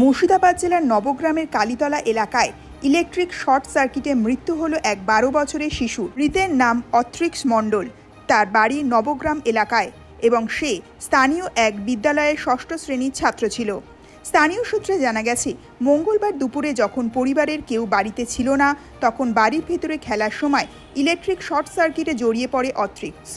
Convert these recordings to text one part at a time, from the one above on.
মুর্শিদাবাদ জেলার নবগ্রামের কালীতলা এলাকায় electric short সার্কিটে মৃত্যু হলো এক বারো বছরের শিশু মৃতের নাম অত্রিক্স মণ্ডল। তার বাড়ি নবগ্রাম এলাকায় এবং সে স্থানীয় এক বিদ্যালয়ের ষষ্ঠ শ্রেণির ছাত্র ছিল। স্থানীয় সূত্রে জানা গেছে, মঙ্গলবার দুপুরে যখন পরিবারের কেউ বাড়িতে ছিল না, তখন বাড়ির ভেতরে খেলার সময় ইলেকট্রিক শর্ট সার্কিটে জড়িয়ে পড়ে অত্রিক্স।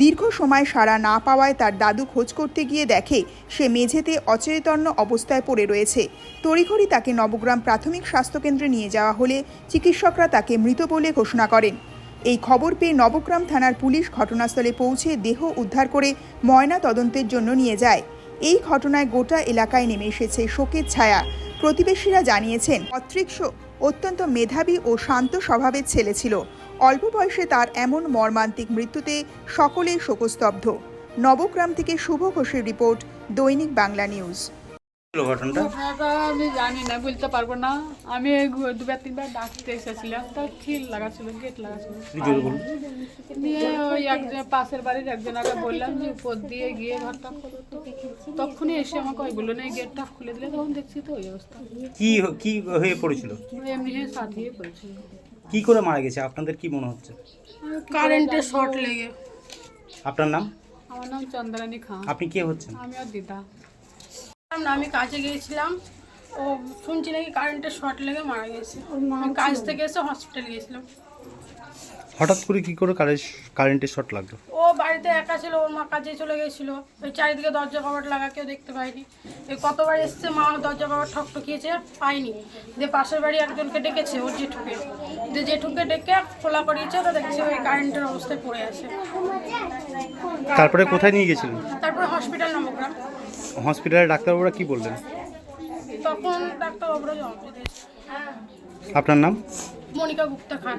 দীর্ঘ সময় সাড়া না পাওয়ায় তার দাদু খোঁজ করতে গিয়ে দেখে সে মেঝেতে অচেতন্য অবস্থায় পড়ে রয়েছে। তড়িঘড়ি তাকে নবগ্রাম প্রাথমিক স্বাস্থ্যকেন্দ্রে নিয়ে যাওয়া হলে চিকিৎসকরা তাকে মৃত বলে ঘোষণা করেন। এই খবর পেয়ে নবগ্রাম থানার পুলিশ ঘটনাস্থলে পৌঁছে দেহ উদ্ধার করে ময়না তদন্তের জন্য নিয়ে যায়। এই ঘটনায় গোটা এলাকায় নেমে এসেছে শোকের ছায়া। প্রতিবেশীরা জানিয়েছেন অত্রিক্স অত্যন্ত মেধাবী ও শান্ত স্বভাবের ছেলে ছিল। অল্প বয়সে তার এমন মর্মান্তিক মৃত্যুতে সকলেই শোকস্তব্ধ। নবগ্রাম থেকে শুভ ঘোষের রিপোর্ট দৈনিক বাংলা নিউজ। ঘটনাটা? আমি জানি না বলতে পারব না। আমি দুবার তিনবার ডাকতে এসেছিলাম তো খিল গেট একজন পাশের বাড়ির একজনকে বললাম যে উপর দিয়ে গিয়ে ঘরটা খোলো তো তখনই এসে আমাকে ওই বলল না এই গেটটা খুলে দিলে তখন দেখছি তো ওই অবস্থা। কি কি হয়ে পড়েছিল? এমনি হয়ে সাজিয়ে পড়েছিল। কি করে মারা গেছে? আপনাদের কি মনে হচ্ছে? কারেন্টের শর্ট লেগে। আপনার নাম? আমার নাম চন্দ্রানী খান আপনি কে হচ্ছেন? আমি আর দিদা। না আমি কাজে গিয়েছিলাম। ও শুনছি নাকি কারেন্টের শর্ট লেগে মারা গেছে। আমি কাজ থেকে এসে হসপিটাল গিয়েছিলাম। হঠাৎ করে কি করে কারেন্টের শর্ট লাগল? ও বাড়িতে একা ছিল ওর মা কাজে চলে গেছিল। ওই চারিদিকে দরজা কবাট লাগা কেউ দেখতে পায়নি এই কতবার এসছে মা দরজা কবাট ঠক ঠকিয়েছে পাইনি। দিয়ে পাশের বাড়ি একজনকে ডেকেছে ওর জেঠুকে। দিয়ে জেঠুকে ডেকে খোলা করিয়েছে তো দেখছে ওই কারেন্টের অবস্থায় পড়ে আছে। তারপরে কোথায় নিয়ে গেছিলেন? তারপরে হসপিটাল নবগ্রাম হসপিটালে ডাক্তারবাবুরা কি বললেন? তখন ডাক্তারবাবুরা দিয়েছে। আপনার নাম? মনিকা গুপ্তা খান।